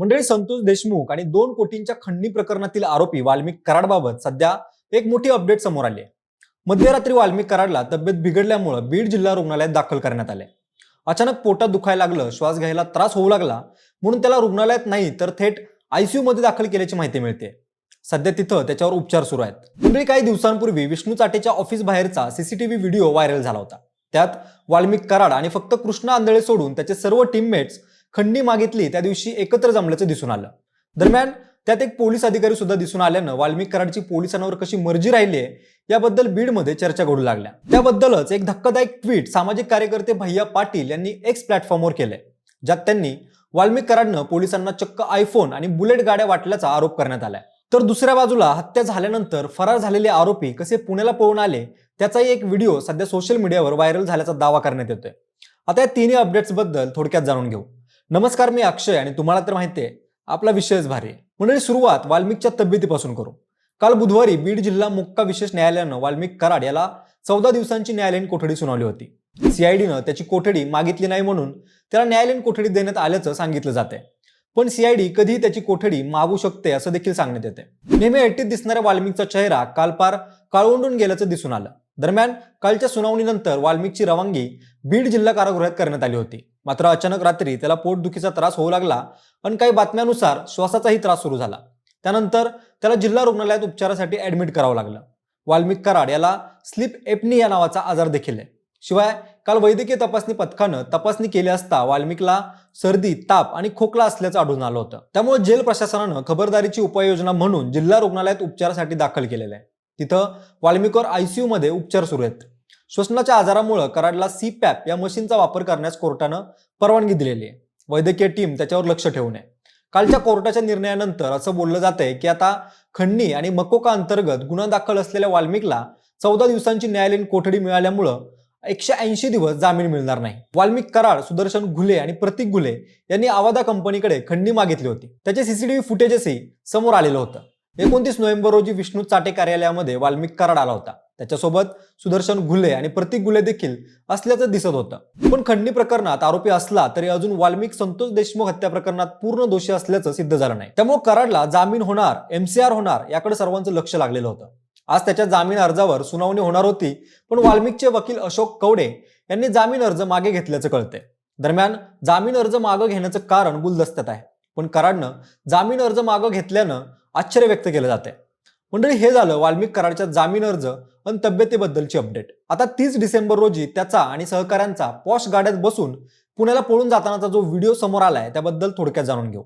मंडळी संतोष देशमुख आणि दोन कोटींच्या खंडणी प्रकरणातील आरोपी वाल्मिक कराडबाबत सध्या एक मोठी अपडेट समोर आली आहे. मध्यरात्री वाल्मिक कराडला तब्येत बिघडल्यामुळे बीड जिल्हा रुग्णालयात दाखल करण्यात आले अचानक पोटात दुखायला लागलं श्वास घ्यायला त्रास होऊ लागला म्हणून त्याला रुग्णालयात नाही तर थेट आयसीयू मध्ये दाखल केल्याची माहिती मिळते. सध्या तिथं त्याच्यावर उपचार सुरू आहेत. मंडळी काही दिवसांपूर्वी विष्णू चाटेच्या ऑफिस बाहेरचा सीसीटीव्ही व्हिडिओ व्हायरल झाला होता. त्यात वाल्मिक कराड आणि फक्त कृष्णा आंधळे सोडून त्याचे सर्व टीममेट्स खंडी मागितली त्या दिवशी एकत्र जमल्याचं दिसून आलं. दरम्यान त्यात एक पोलीस अधिकारी सुद्धा दिसून आल्यानं वाल्मिक कराडची पोलिसांवर कशी मर्जी राहिली आहे याबद्दल बीडमध्ये चर्चा घडू लागल्या. त्याबद्दलच एक धक्कादायक ट्विट सामाजिक कार्यकर्ते भैया पाटील यांनी एक्स प्लॅटफॉर्मवर केलंय ज्यात त्यांनी वाल्मिक कराडनं पोलिसांना चक्क आयफोन आणि बुलेट गाड्या वाटल्याचा आरोप करण्यात आलाय. तर दुसऱ्या बाजूला हत्या झाल्यानंतर फरार झालेले आरोपी कसे पुण्याला पळून आले त्याचाही एक व्हिडिओ सध्या सोशल मीडियावर व्हायरल झाल्याचा दावा करण्यात येतोय. आता या तिन्ही अपडेट्सबद्दल थोडक्यात जाणून घेऊ. नमस्कार मी अक्षय आणि तुम्हाला तर माहिती आहे आपला विषयच भारी आहे. मंडळी सुरुवात वाल्मिकच्या तब्येतीपासून करू. काल बुधवारी बीड जिल्हा मुक्का विशेष न्यायालयानं वाल्मिक कराड याला चौदा दिवसांची न्यायालयीन कोठडी सुनावली होती. सीआयडीनं त्याची कोठडी मागितली नाही म्हणून त्याला न्यायालयीन कोठडी देण्यात आल्याचं सांगितलं जाते पण सीआयडी कधीही त्याची कोठडी मागू शकते असं देखील सांगण्यात येते नेहमी ऐटीत दिसणाऱ्या वाल्मिकचा चेहरा काल पार काळवंडून गेल्याचं दिसून आलं. दरम्यान कालच्या सुनावणीनंतर वाल्मिकची रवानगी बीड जिल्हा कारागृहात करण्यात आली होती. मात्र अचानक रात्री त्याला पोटदुखीचा त्रास होऊ लागला पण काही बातम्यानुसार श्वासाचाही त्रास सुरू झाला. त्यानंतर त्याला जिल्हा रुग्णालयात उपचारासाठी ऍडमिट करावं लागलं. वाल्मिक कराड याला स्लीप एपनी या नावाचा आजार देखील आहे. शिवाय काल वैद्यकीय तपासणी पथकानं तपासणी केली असता वाल्मिकला सर्दी ताप आणि खोकला असल्याचं आढळून आलं होतं. त्यामुळे जेल प्रशासनानं खबरदारीची उपाययोजना म्हणून जिल्हा रुग्णालयात उपचारासाठी दाखल केलेलं आहे. तिथं वाल्मिकवर आयसीयू मध्ये उपचार सुरू आहेत. श्वसनाच्या आजारामुळे कराडला सी पॅप या मशीनचा वापर करण्यास कोर्टानं परवानगी दिलेली आहे. वैद्यकीय टीम त्याच्यावर लक्ष ठेवून आहे. कालच्या कोर्टाच्या निर्णयानंतर असं बोललं जातंय की आता खंडणी आणि मकोका अंतर्गत गुन्हा दाखल असलेल्या वाल्मिकला चौदा दिवसांची न्यायालयीन कोठडी मिळाल्यामुळं एकशे ऐंशी दिवस जामीन मिळणार नाही. वाल्मिक कराड सुदर्शन घुले आणि प्रतीक घुले यांनी आवादा कंपनीकडे खंडणी मागितली होती. त्याचे सीसीटीव्ही फुटेजही समोर आलेलं होतं. एकोणतीस नोव्हेंबर रोजी विष्णू चाटे कार्यालयामध्ये वाल्मिक कराड आला होता. त्याच्यासोबत सुदर्शन घुले आणि प्रतीक घुले देखील असल्याचं दिसत होतं. पण खंडणी प्रकरणात आरोपी असला तरी अजून वाल्मिक संतोष देशमुख हत्या प्रकरणात पूर्ण दोषी असल्याचं सिद्ध झालं नाही. त्यामुळे कराडला जामीन होणार एमसीआर होणार याकडे सर्वांचं लक्ष लागलेलं होतं. आज त्याच्या जामीन अर्जावर सुनावणी होणार होती पण वाल्मिकचे वकील अशोक कवडे यांनी जामीन अर्ज मागे घेतल्याचं कळतंय. दरम्यान जामीन अर्ज मागं घेण्याचं कारण गुलदस्त्यात आहे. पण कराडनं जामीन अर्ज मागं घेतल्यानं आश्चर्य व्यक्त केलं जाते मंडळी हे झालं वाल्मिक कराडच्या जामीन अर्ज आणि तब्येतीबद्दलची अपडेट आता तीस डिसेंबर रोजी त्याचा आणि सहकाऱ्यांचा पॉश गाड्यात बसून पुण्याला पळून जातानाचा जो व्हिडिओ समोर आलाय त्याबद्दल थोडक्यात जाणून घेऊ.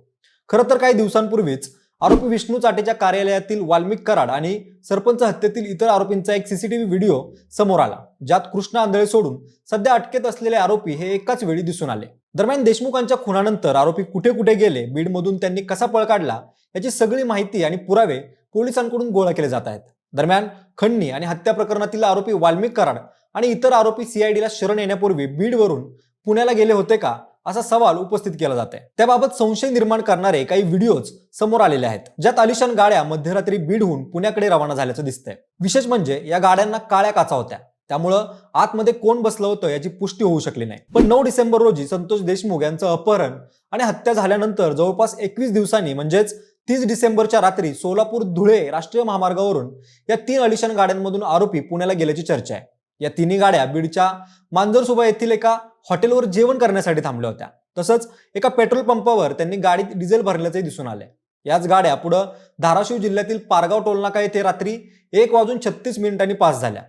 खरं तर काही दिवसांपूर्वीच आरोपी विष्णू चाटेच्या कार्यालयातील वाल्मिक कराड आणि सरपंच हत्येतील इतर आरोपींचा एक सीसीटीव्ही व्हिडिओ समोर आला ज्यात कृष्णा आंधळे सोडून सध्या अटकेत असलेले आरोपी हे एकाच वेळी दिसून आले. दरम्यान देशमुखांच्या खुनानंतर आरोपी कुठे कुठे गेले बीडमधून त्यांनी कसा पळ काढला याची सगळी माहिती आणि पुरावे पोलिसांकडून गोळा केले जात आहेत. दरम्यान खंडणी आणि हत्या प्रकरणातील आरोपी वाल्मिक कराड आणि इतर आरोपी सीआयडीला शरण येण्यापूर्वी बीडवरून पुण्याला गेले होते का असा सवाल उपस्थित केला जात आहे त्याबाबत संशय निर्माण करणारे काही व्हिडिओज समोर आलेले आहेत ज्यात आलिशान गाड्या मध्यरात्री बीडहून पुण्याकडे रवाना झाल्याचं दिसतंय. विशेष म्हणजे या गाड्यांना काळ्या काचा होत्या. त्यामुळं आतमध्ये कोण बसलं होतं याची पुष्टी होऊ शकली नाही. पण नऊ डिसेंबर रोजी संतोष देशमुख यांचं अपहरण आणि हत्या झाल्यानंतर जवळपास एकवीस दिवसांनी म्हणजेच तीस डिसेंबरच्या रात्री सोलापूर धुळे राष्ट्रीय महामार्गावरून या तीन अलिशान गाड्यांमधून आरोपी पुण्याला गेल्याची चर्चा आहे. या तिन्ही गाड्या बीडच्या मांजरसुबा येथील एका हॉटेलवर जेवण करण्यासाठी थांबल्या होत्या. तसंच एका पेट्रोल पंपावर त्यांनी गाडीत डिझेल भरल्याचंही दिसून आले याच गाड्या पुढं धाराशिव जिल्ह्यातील पारगाव टोलनाका येथे रात्री एक वाजून छत्तीस मिनिटांनी पास झाल्या.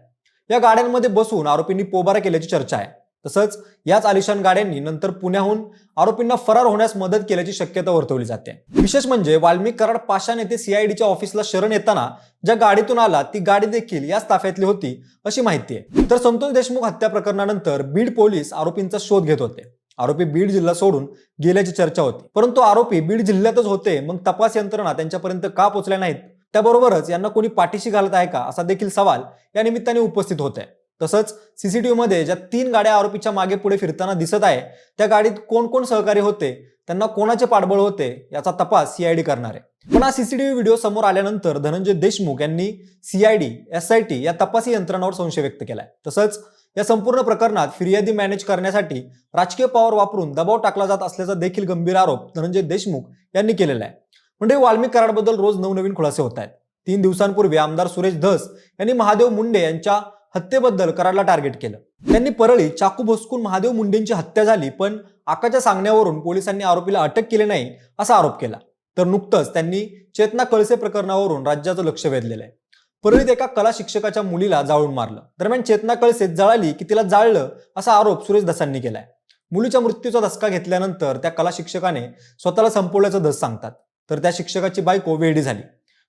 या गाड्यांमध्ये बसून आरोपींनी पोबारा केल्याची चर्चा आहे. तसंच याच आलिशान गाड्यांनी नंतर पुण्याहून आरोपींना फरार होण्यास मदत केल्याची शक्यता वर्तवली जाते. विशेष म्हणजे वाल्मिक कराड पाषाण येथे सीआयडीच्या ऑफिसला शरण येताना ज्या गाडीतून आला ती गाडी देखील याच ताफ्यातली होती अशी माहिती आहे. तर संतोष देशमुख हत्या प्रकरणानंतर बीड पोलीस आरोपींचा शोध घेत होते. आरोपी बीड जिल्हा सोडून गेल्याची चर्चा होती. परंतु आरोपी बीड जिल्ह्यातच होते मग तपास यंत्रणा त्यांच्यापर्यंत का पोहोचल्या नाहीत? त्याबरोबरच यांना कोणी पाठीशी घालत आहे का असा देखील सवाल या निमित्ताने उपस्थित होत. आहे तसंच सीसीटीव्ही मध्ये ज्या तीन गाड्या आरोपीच्या मागे पुढे फिरताना दिसत आहे त्या गाडीत कोण कोण सहकारी होते त्यांना कोणाचे पाठबळ होते याचा तपास सीआयडी करणार आहे. पण हा सीसीटीव्ही व्हिडिओ समोर आल्यानंतर धनंजय देशमुख यांनी सीआयडी टी या तपासी यंत्रणावर संशय व्यक्त केलाय. तसंच या संपूर्ण प्रकरणात फिर्यादी मॅनेज करण्यासाठी राजकीय पॉवर वापरून दबाव टाकला जात असल्याचा देखील गंभीर आरोप धनंजय देशमुख यांनी केलेला आहे म्हणजे वाल्मिक कराडबद्दल रोज नवनवीन खुलासे होत आहेत तीन दिवसांपूर्वी आमदार सुरेश धस यांनी महादेव मुंडे यांच्या हत्येबद्दल कराडला टार्गेट केलं. त्यांनी परळी चाकू भोसकून महादेव मुंडेंची हत्या झाली पण आकाच्या सांगण्यावरून पोलिसांनी आरोपीला अटक केली नाही असा आरोप केला. तर नुकतंच त्यांनी चेतना कळसे प्रकरणावरून राज्याचं लक्ष वेधलेलं आहे. परळीत एका कला शिक्षकाच्या मुलीला जाळून मारलं. दरम्यान चेतना कळसे जळाली की तिला जाळलं असा आरोप सुरेश दसांनी केलाय. मुलीच्या मृत्यूचा धसका घेतल्यानंतर त्या कला शिक्षकाने स्वतःला संपवल्याचं धस सांगतात. तर त्या शिक्षकाची बायको वेडी झाली.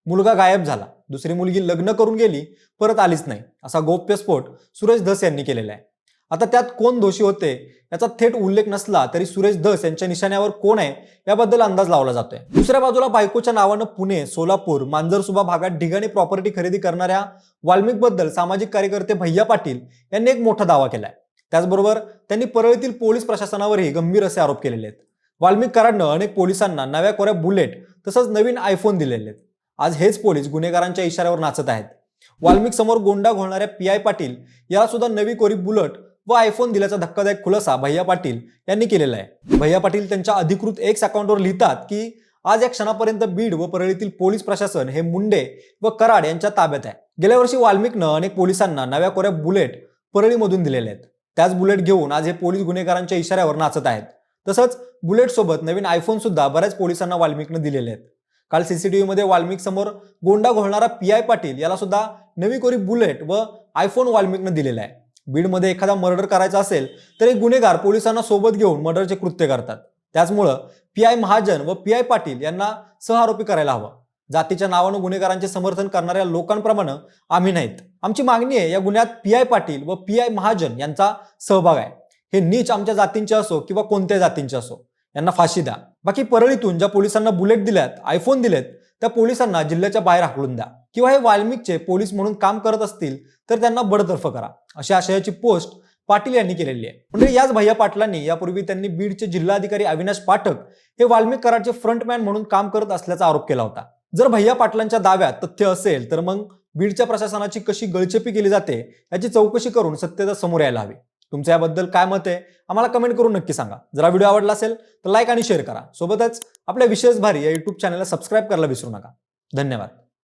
मुलगा गायब झाला. दुसरी मुलगी लग्न करून गेली परत आलीच नाही. असा गोप्यस्फोट सुरेश धस यांनी केलेला आहे. आता त्यात कोण दोषी होते याचा थेट उल्लेख नसला तरी सुरेश धस यांच्या निशाण्यावर कोण आहे याबद्दल अंदाज लावला जातोय. दुसऱ्या बाजूला बायकोच्या नावानं पुणे सोलापूर मांजरसुबा भागात ठिकाणी प्रॉपर्टी खरेदी करणाऱ्या वाल्मिकबद्दल सामाजिक कार्यकर्ते भैया पाटील यांनी एक मोठा दावा केलाय. त्याचबरोबर त्यांनी परळीतील पोलीस प्रशासनावरही गंभीर असे आरोप केलेले आहेत. वाल्मिक कराडनं अनेक पोलिसांना नव्या कोऱ्या बुलेट तसंच नवीन आयफोन दिलेले आहेत. आज हेच पोलीस गुन्हेगारांच्या इशाऱ्यावर नाचत आहेत. वाल्मिक समोर गोंडा घोळणाऱ्या पी आय पाटील याला सुद्धा नवी कोरी बुलेट व आयफोन दिल्याचा धक्कादायक खुलासा भैया पाटील यांनी केलेला आहे. भैया पाटील त्यांच्या अधिकृत एक्स अकाउंटवर लिहितात की आज या क्षणापर्यंत बीड व परळीतील पोलीस प्रशासन हे मुंडे व कराड यांच्या ताब्यात आहे. गेल्या वर्षी वाल्मिकनं अनेक पोलिसांना नव्या कोऱ्या बुलेट परळीमधून दिलेले आहेत. त्याच बुलेट घेऊन आज हे पोलीस गुन्हेगारांच्या इशाऱ्यावर नाचत आहेत. तसंच बुलेट सोबत नवीन आयफोन सुद्धा बऱ्याच पोलिसांना वाल्मिकनं दिलेले आहेत. काल सीसीटीव्हीमध्ये वाल्मिक समोर गोंडा घोळणारा पी आय पाटील याला सुद्धा नवी कोरी बुलेट व आयफोन वाल्मिकनं दिलेला आहे. बीडमध्ये एखादा मर्डर करायचा असेल तर एक गुन्हेगार पोलिसांना सोबत घेऊन मर्डरचे कृत्य करतात. त्याचमुळं पी आय महाजन व पी आय पाटील यांना सहआरोपी करायला हवं. जातीच्या नावानं गुन्हेगारांचे समर्थन करणाऱ्या लोकांप्रमाणे आम्ही नाहीत. आमची मागणी आहे या गुन्ह्यात पी आय पाटील व पी आय महाजन यांचा सहभाग आहे. हे नीच आमच्या जातींचे असो किंवा कोणत्या जातींचे असो. यांना फाशी द्या. बाकी परळीतून ज्या पोलिसांना बुलेट दिल्यात आयफोन दिलेत त्या पोलिसांना जिल्ह्याच्या बाहेर हाकलून द्या. किंवा हे वाल्मिकचे पोलीस म्हणून काम करत असतील तर त्यांना बडतर्फ करा. अशा आशयाची पोस्ट पाटील यांनी केलेली आहे. म्हणजे याच भैया पाटलांनी यापूर्वी त्यांनी बीडचे जिल्हाधिकारी अविनाश पाठक हे वाल्मिक कराडचे फ्रंटमॅन म्हणून काम करत असल्याचा आरोप केला होता. जर भैया पाटलांच्या दाव्यात तथ्य असेल तर मग बीडच्या प्रशासनाची कशी गळचेपी केली जाते याची चौकशी करून सत्यता समोर यायला हवी. तुमचं याबद्दल काय मत आहे आम्हाला कमेंट करून नक्की सांगा. जर हा व्हिडिओ आवडला असेल तर लाईक आणि शेअर करा. सोबतच आपल्या विशेष भारी या युट्यूब चॅनलला सबस्क्राईब करायला विसरू नका. धन्यवाद.